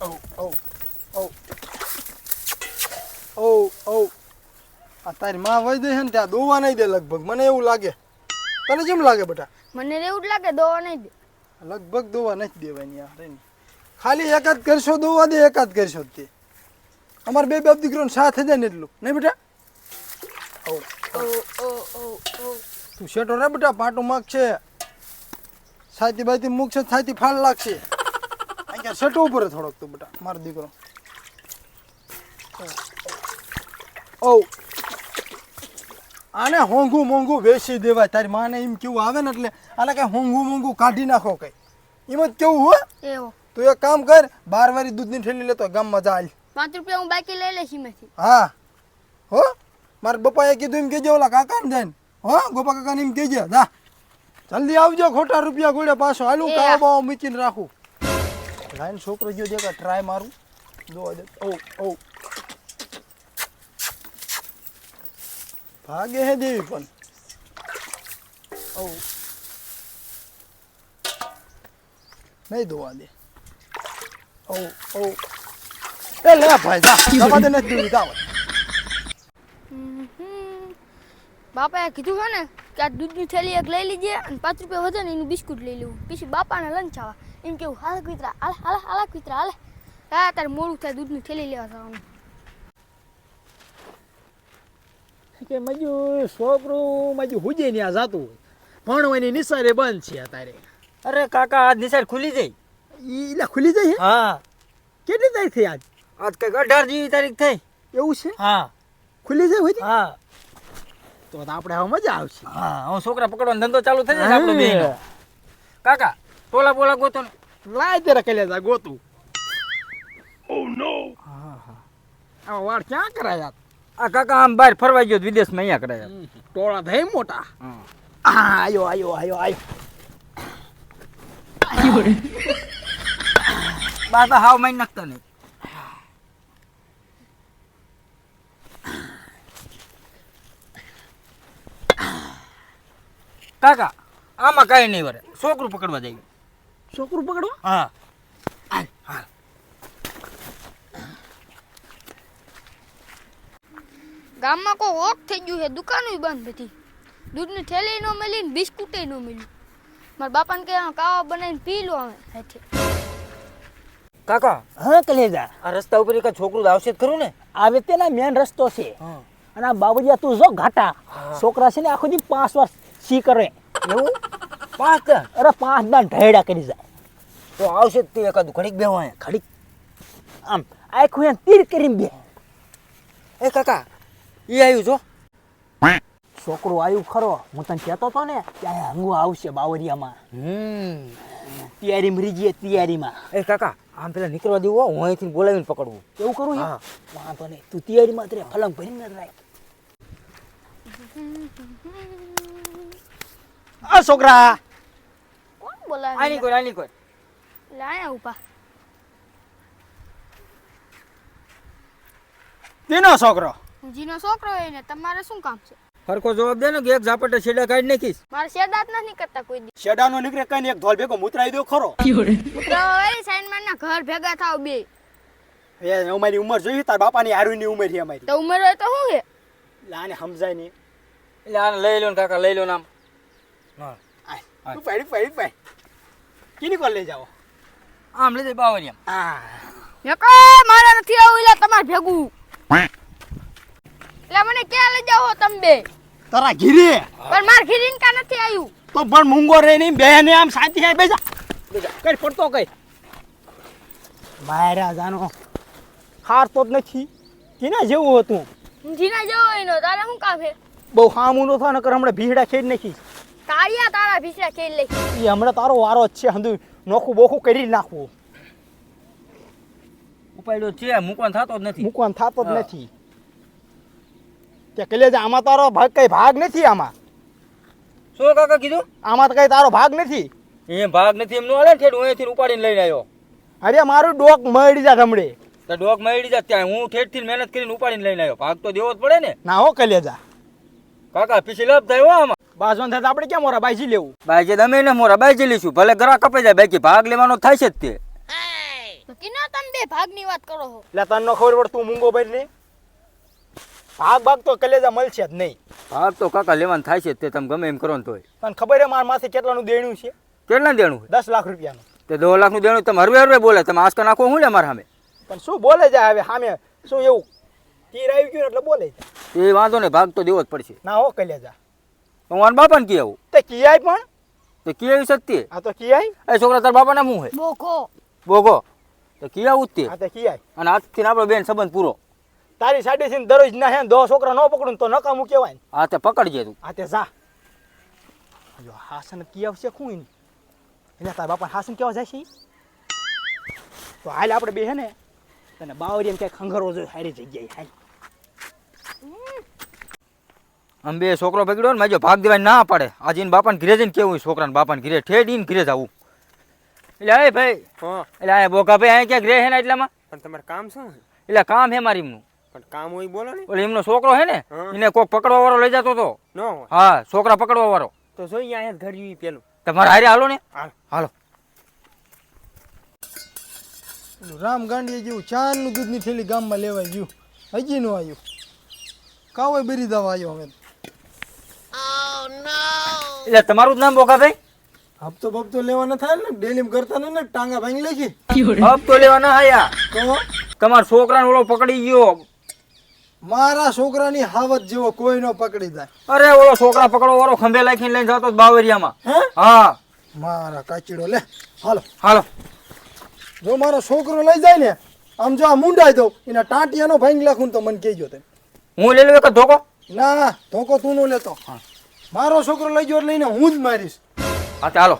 ઓ oh, oh. ઓ ઓ આ તારી માં વહી દે છે ને ત્યાં દોવા નહીં દે લગભગ. મને એવું લાગે. તને કેમ લાગે બેટા? મને એવું જ લાગે દોવા નહીં દે. લગભગ દોવા નથી દેવાની યાર. ખાલી એકાદ કરશો દોવા દે એકાદ કરશો તે. અમાર બે બાપ દીકરો સાથ જાય ને એટલું. નહીં બેટા? ઓ ઓ ઓ ઓ તું શેટો રે બેટા પાટું માગ છે. છાતી બાતી મૂકશે તો છાતી ફાળ લાગશે. શેટો ઉપર થોડોક તું બેટા મારો દીકરો. ઓ આને હોંઘું મોંઘું વેચી દેવાય તારી માને એમ કેવું આવે ને એટલે આને કઈ હોંગું મોંઘું કાઢી નાખો કઈ. એમ જ કેવું હો. તું એક કામ કર બાર વારી દૂધની ઠેલી લેતો ગામમાં જા. પાંચ રૂપિયા હું બાકી લઈ લઈશ એમાંથી. હા. હો? મારા બપાએ કીધું એમ કહેજે ઓલા કાકાને જઈને. હો? ગોપા કાકાને એમ કેજે જા. જલ્દી આવજો ખોટા રૂપિયા ગોળ્યા પાછો. હાલું. કાવા બાવા મૂકીને રાખું. લાઈન છોકરો ગયો દેખા ટ્રાય મારું. દે ઓ ઓ. ભાગે હે દેવી પણ. ઓ. નહીં દોવા દે. ઓ ઓ. એ લે ભાઈ જા. દવા દે નથી દેવી હમ. બાપાએ કીધું છે ને કે આ દૂધની થેલી એક લઈ લીજે અને પાંચ રૂપિયા વધે ને એનું બિસ્કુટ લઈ લેવું. પછી બાપાને લંચ આવા. એમ કેવું હાલ કુતરા હાલ હાલ હાલ કુતરા હાલ. હા તારે મોડું થાય દૂધની થેલી લેવા જવાનું. કે મજુ છોકરું મજુ હુજે ને આ જાતું ભણવાની નિસારે બંધ છે તારે અરે કાકા આજ નિશાળ ખુલી જાય. ઈ ઈલા ખુલી જાય હા? કેટલી તારીખ થઈ આજ? આજ કંઈક અઢાર જેવી તારીખ થઈ. એવું છે? હા. ખુલી જાય હોય હા. તો આપણે હવે મજા આવશે. હા હું છોકરા પકડવાનો ધંધો ચાલુ થઈ જાય આપણો કાકા ટોલા બોલા ગોતો ને. લાય તેરા કલ્યા જા ગોતું. ઓ નો હા હા. આ વાળ ક્યાં કરાયા? આ કાકા આમ બહાર ફરવા ગયો વિદેશમાં અહીંયા કરાયા. ટોળા થઈ મોટા. હા. આયો આયો આયો આયો. બા હાવ મારી નાખતા નહીં. કાકા આમાં કાંઈ નહીં વરે. છોકરું પકડવા જઈએ છોકરું પકડો. હા. ગામમાં કોઈ ઓફ થઈ ગયું છે દુકાનો બંધ હતી દૂધની થેલી ન મળી ને બિસ્કુટે ન મળ્યું. મારા બાપાને કે કાવા બનાવીને પી લો અમે કાકા હા કલેજા. આ રસ્તા ઉપર એક છોકરું આવશે જ ખરું ને? આવે તેના મેન રસ્તો છે. હા. અને આ બાબુજી તું જો ઘાટા. છોકરા છે ને આખો દી પાંચ વાર સી કરે. એવું? પાંચ અરે પાંચ દાન ઢેડા કરી જાય. તો આવશે તે એકાદ ઘડીક બેવા ઘડીક. આમ આખું એમ તીર કરીને બે એ કાકા એ આવ્યું જો છોકરો આવ્યું ખરો. હું તને કહેતો હતો ને ત્યારે હંગુ આવશે બાવરિયામાં. હમ. તૈયારી મરી જઈએ તૈયારીમાં. એ કાકા આમ પેલા નીકળવા દેવું હું અહીંથી બોલાવીને પકડવું એવું કરું હા. વાંધો નહીં. તું તૈયારીમાં જ રે ફલંગ ભરીને રાખ. આ છોકરા બોલાવે આની કોઈ આની કોઈ. લાયા ઉપા તેનો છોકરો? હું જીનો છોકરો એને તમારે શું કામ છે? હરખો જવાબ દે ને કે એક ઝાપટે છેડા કાઢી નાખીશ. મારે શેદાત નથી કરતા કોઈ દી. શેડાનો નીકળે કઈ એક ધોલ ભેગો મુતરાઈ દો ખરો. પુત્ર હોય સાઈનમાં ના ઘર ભેગા થાવ બે. એ અમારી ઉંમર જોઈ તાર બાપાની હારુની ઉંમર છે અમારી. તો ઉંમર હોય તો શું છે લાને સમજાય નહીં એટલે આને લઈ લો ને કાકા લઈ લો ને આમ. હા. તું પાડી પાડી પાડી કીની કોલ લઈ જાઓ? આમ લઈ જાય બાવરિયામ આ નકો મારે નથી આવું એટલે તમારે ભેગું. એટલે મને ક્યાં લઈ જાઓ તમે બે? તારા ઘીરે? પણ માર ખીરીન કા નથી આવ્યું તો પણ મૂંગો રે નહીં બે ને આમ શાંતિ થાય બેજા. કઈ પડતો કઈ? મારા જાનો. હારતો જ નથી. જીના જેવું હતું. હું જીના જવો એનો તારે શું કામ છે? બહુ હામું નો થાય નકર હમણાં ભીડા ખેડ નાખી તાળિયા તારા ભીસરા ખેલ લે. એ હમણાં તારો વારો જ છે હંધુ નોખું બોખું કરી નાખવું. ઉપાડ્યો છે મૂકવાનો થતો જ નથી. મૂકવાનું થતો જ. નથી. તે કલેજા આમાં તારો ભાગ કઈ ભાગ નથી આમાં. શું કાકા કીધું? આમાં તો કઈ તારો ભાગ નથી. એ ભાગ નથી એમનું આલે ને ઠેડ હું અહીંથી ઉપાડીને લઈને આવ્યો. અરે મારું ડોક મળી જા હમણે. તો ડોક મળી જાય ત્યાં. હું ઠેઠથી મહેનત કરીને ઉપાડીને લઈને આવ્યો. ભાગ તો દેવો જ પડે ને. ના હો કલેજા કાકા પીછી લાભ થાય હો આમાં. બાજવાન થાય આપણે ક્યાં મોરા બાજી લેવું? બાજી તમે ને મોરા બાજી લઈશું. ભલે ઘરા કપાઈ જાય બાકી ભાગ લેવાનો થાય છે જ તે. કિના તમે બે ભાગની વાત કરો છો એટલે તને ખબર પડ તું મૂંગો ભરી ને ભાગ ભાગ તો કલેજા મળશે જ નહીં. ભાગ તો કાકા લેવાનું થાય છે તે તમે ગમે એમ કરો ને તોય. તને ખબર છે મારા માથે કેટલાનું દેણું છે? કેટલા દેણું દસ લાખ રૂપિયાનું. તે દો લાખનું દેણું તમે હરવે હરવે બોલે તમે આસ્કા નાખો હું લે મારા સામે? પણ શું બોલે જાય હવે સામે? શું એવું? તીર આવી ગયું એટલે બોલે એ વાંધો ને ભાગ તો દેવો જ પડશે. ના હો કલેજા. હું મારા બાપાને કી આવું. તે કિયાય પણ. તો કી આવી સત્ય આ તો કિયાય એ છોકરા તારા બાપાના શું હે? બોકો. બોગો તો કી આવું જ તે. આ તો કિયાય અને આજથી આપણો બેન સંબંધ પૂરો. તારી સાડી થી દરરોજ ના હે દો છોકરા ન પકડું તો નકામું કહેવાય આ તે પકડજે તું. આ તે જા. જો હાસન કિયાવ છે શું એની એટલે તારા બાપા હાસન કેવા જાય છે તો હાલ આપણે બે હે ને તને બાવરિયાને ક્યાંક ખંગરવો જોઈ સારી જગ્યાએ હાલ. આમ બે છોકરો ભગડ્યો ને માજો ભાગ દેવાય ના પાડે. આજે એને બાપાને ઘરે જઈને કેવું છોકરાને બાપાને ઘરે? ઠેડીને ઘરે જવું. એટલે હે ભાઈ એટલે આ બોકા ભાઈ અહીંયા ક્યાંક રહે છે ને એટલામાં? પણ તમારે કામ શું એટલે કામ હે મારી એમનું. પણ કામ હોય બોલો ને. એટલે એમનો છોકરો હે ને એને કોક પકડવા વાળો લઈ જતો હતો. હા છોકરા પકડવા વાળો તો જોઈએ અહીંયા ઘર જોઈ પેલું. તમારે હારે હાલો ને. હાલો. રામ ગાંડી જેવું ચાંદનું દૂધની થેલી ગામમાં લેવાઈ ગયું. હજી નું આવ્યું. કાવો બેરી દવા આવ્યો હવે એટલે તમારું નામ બોકાભાઈ હપ્તો બપ્તો લેવાના થાય ને ડેલીમ કરતા ને ને ટાંગા ભાંગી લેખી હપ તો હાયા આયા તો? તમારા છોકરાને ઓળો પકડી ગયો. મારા છોકરાની હાવત જેવો કોઈ નો પકડી જાય. અરે ઓલો છોકરા પકડો વાળો ખંભે લાખીને લઈને જતો બાવરિયામાં. હે? હા. મારા કાચીડો લે હાલો. હાલો. જો મારો છોકરો લઈ જાય ને આમ જો આ મુંડાઈ દઉં એના ટાંટિયાનો ભાંગી ને તો મને કહેજો તે હું લઈ લઉં એક ધોકો? ના ધોકો તું નો લેતો. મારો છોકરો લઈ ગયો એને હું જ મારીશ. હા હાલો.